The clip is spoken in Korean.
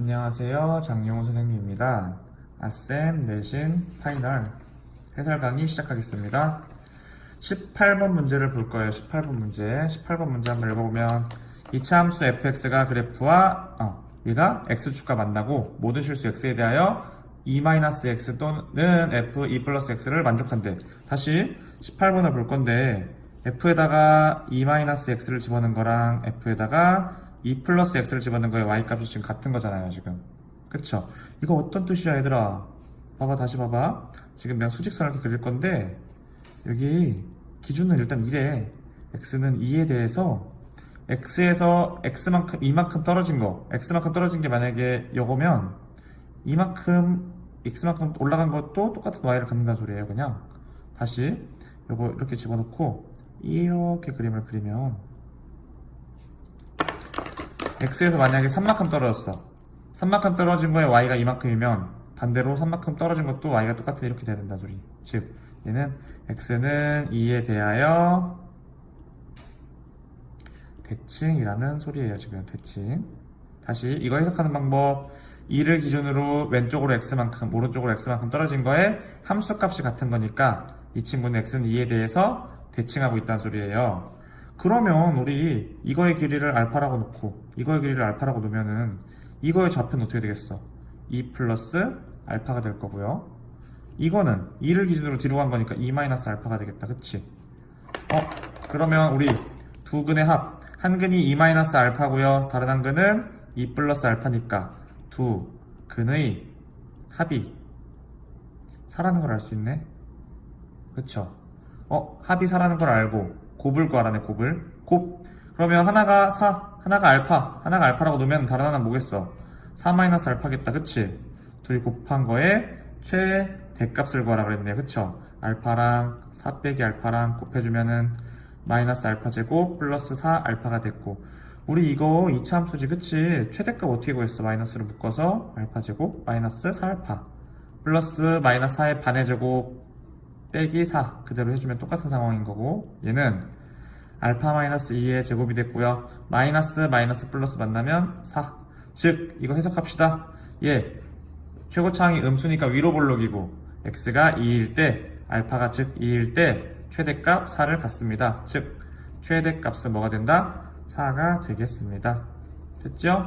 안녕하세요. 장용호 선생님입니다. 아셈 내신 파이널 해설 강의 시작하겠습니다. 18번 문제를 볼 거예요. 18번 문제. 18번 문제 한번 읽어보면 이차 함수 fx가 그래프와 어, 얘가 x축과 만나고 모든 실수 x에 대하여 e-x 또는 f e 플러스 x를 만족한대. 다시 18번을 볼 건데 f에다가 e-x를 집어넣은 거랑 f에다가 e 플러스 x를 집어넣은 거에 y 값이 지금 같은 거잖아요 지금. 그쵸? 이거 어떤 뜻이야 얘들아? 봐봐 다시 봐봐. 지금 내가 수직선을 이렇게 그릴 건데 여기 기준은 일단 이래. x는 2에 대해서 x에서 x만큼 이만큼 떨어진 거. x만큼 떨어진 게 만약에 요거면 이만큼 x만큼 올라간 것도 똑같은 y를 갖는다는 소리예요 그냥. 다시 요거 이렇게 집어넣고 이렇게 그림을 그리면 x에서 만약에 3만큼 떨어졌어. 3만큼 떨어진 거에 y가 이만큼이면 반대로 3만큼 떨어진 것도 y가 똑같은 이렇게 돼야 된다 소리 즉 얘는 x는 2에 대하여 대칭이라는 소리예요 지금 대칭. 다시 이거 해석하는 방법. 2를 기준으로 왼쪽으로 x만큼 오른쪽으로 x만큼 떨어진 거에 함수 값이 같은 거니까 이 친구는 x는 2에 대해서 대칭하고 있다는 소리예요 그러면 우리 이거의 길이를 알파라고 놓고 이거의 길이를 알파라고 놓으면은 이거의 좌표는 어떻게 되겠어? 2 플러스 알파가 될 거고요 이거는 2를 기준으로 뒤로 간 거니까 2 마이너스 알파가 되겠다 그치? 어 그러면 우리 두 근의 합 한 근이 2 마이너스 알파고요 다른 한 근은 2 플러스 알파니까 두 근의 합이 4라는 걸 알 수 있네 그쵸? 어 합이 4라는 걸 알고 곱을 구하라네 곱을. 곱. 그러면 하나가 4 하나가 알파 하나가 알파라고 놓으면 다른 하나는 뭐겠어? 4 마이너스 알파겠다 그치? 둘이 곱한 거에 최대값을 구하라 그랬네요 그쵸? 알파랑 4 빼기 알파랑 곱해주면은 마이너스 알파 제곱 플러스 4 알파가 됐고. 우리 이거 2차 함수지 그치? 최대값 어떻게 구했어? 마이너스를 묶어서 알파 제곱 마이너스 4 알파 플러스 마이너스 4의 반의 제곱 빼기 4 그대로 해주면 똑같은 상황인 거고 얘는 알파 마이너스 2의 제곱이 됐고요. 마이너스 마이너스 플러스 만나면 4 즉 이거 해석합시다. 얘 최고차항이 음수니까 위로 볼록이고 x가 2일 때 알파가 즉 2일 때 최대값 4를 갖습니다. 즉 최대값은 뭐가 된다? 4가 되겠습니다. 됐죠?